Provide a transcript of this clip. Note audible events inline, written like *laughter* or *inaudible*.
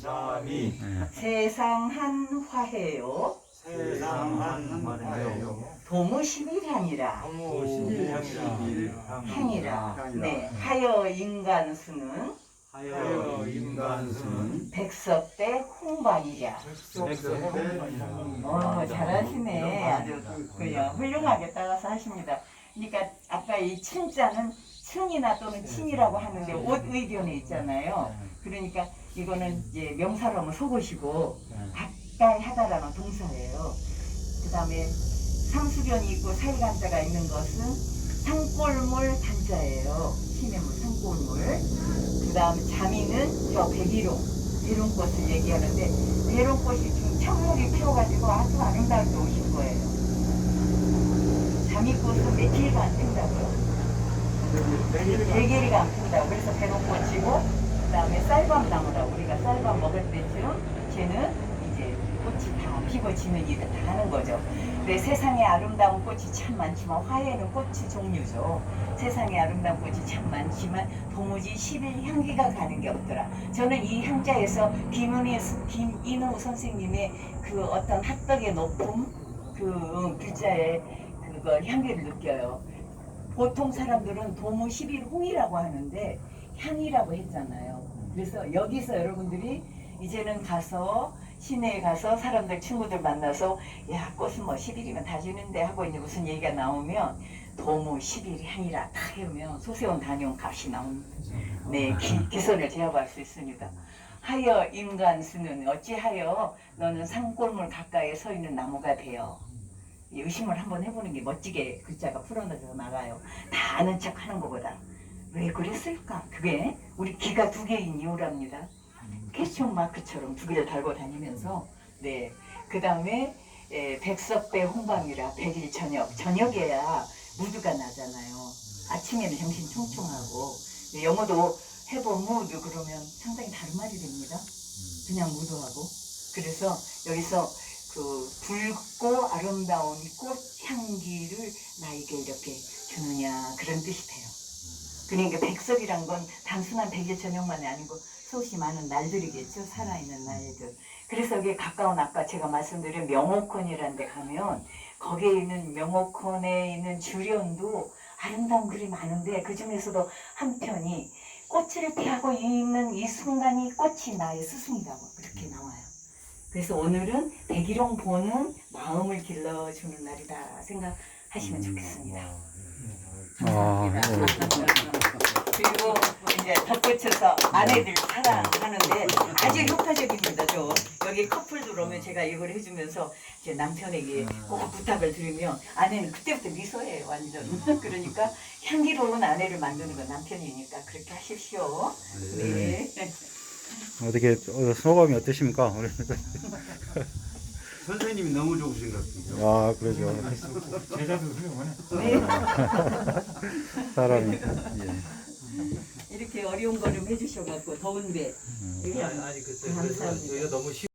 잠이 세상 한 화해요. 세상 한 화예요. 도무시밀향이라. 향이라. 네 하여 인간 수는 하여 인간수는 백석대 홍반이랴. 어 잘하시네. 아주 그냥 훌륭하게 따라서 하십니다. 그러니까 아까 이 친자는 층이나 또는 친이라고 하는데 옷 의견에 있잖아요 그러니까 이거는 이제 명사로 하면 속옷이고 가까이 하다라는 동사예요. 그 다음에 상수변이 있고 사이간자가 있는 것은 산골물 단자예요. 신의 물 산골물. 그 다음 자미는 저 백일홍, 대롱꽃을 얘기하는데 대롱꽃이 지금 천목이 피어가지고 아주 아름다운 게 오신 거예요. 자미꽃은 며칠가 안 핀다고요. 대게리가 안 핀다고. 그래서 대롱꽃이고 그 다음에 쌀밤나무라고 우리가 쌀밤 먹을 때쯤 쟤는 이제 꽃이 다 피고 지는 일을 다 하는 거죠. 근데 세상에 아름다운 꽃이 참 많지만 화에는 꽃이 종류죠. 세상에 아름다운 꽃이 참 많지만 도무지 10일 향기가 가는 게 없더라. 저는 이 향자에서 김은희, 김인호 선생님의 그 어떤 합덕의 높음, 그 글자의 그거 향기를 느껴요. 보통 사람들은 도무 10일 홍이라고 하는데 향이라고 했잖아요. 그래서 여기서 여러분들이 이제는 가서 시내에 가서 사람들 친구들 만나서 야 꽃은 뭐 10일이면 다 지는데 하고 이제 무슨 얘기가 나오면 도무 10일 향이라 다 해오면 소세원 단용 값이 나옵니다. 네 기, 기선을 제압할 수 있습니다. 하여 인간 수는 어찌하여 너는 산골물 가까이에 서 있는 나무가 되어 이 의심을 한번 해보는 게 멋지게 글자가 풀어내서 나가요. 다 아는 척 하는 것보다 왜 그랬을까? 그게 우리 기가 두 개인 이유랍니다. 캐시온 마크처럼 두 개를 달고 다니면서 네. 그 다음에 백석배 홍방이라 백일 저녁 저녁에야 무드가 나잖아요. 아침에는 정신 총총하고 네, 영어도 해보 무드 그러면 상당히 다른 말이 됩니다. 그냥 무드하고 그래서 여기서 그 붉고 아름다운 꽃 향기를 나에게 이렇게 주느냐 그런 뜻이 돼요. 그러니까 백석이란 건 단순한 백일 저녁만이 아니고 수없이 많은 날들이겠죠. 살아있는 날들. 그래서 여기 가까운 아까 제가 말씀드린 명옥헌이라는 데 가면 거기에 있는 명옥헌에 있는 주련도 아름다운 글이 많은데 그 중에서도 한 편이 꽃을 피하고 있는 이 순간이 꽃이 나의 스승이라고 그렇게 나와요. 그래서 오늘은 백일홍 보는 마음을 길러주는 날이다 생각하시면 좋겠습니다. 아, 네. *laughs* 그리고 이제 덧붙여서 아내들 사랑하는데 아주 효과적입니다. 저 여기 커플 들어오면 제가 이걸 해주면서 이제 남편에게 꼭 부탁을 드리면 아내는 그때부터 미소예요 완전. *laughs* 그러니까 향기로운 아내를 만드는 건 남편이니까 그렇게 하십시오. 네. 어떻게 어, 소감이 어떠십니까? 선생님이 너무 좋으신 것 같아요 아 그러죠. 제자도 훌륭하네. 네. 사람이 예. 이렇게 어려운 걸음 해주셔갖고 더운데 아니, 아니 그때 그래서 감사합니다. 저희가 너무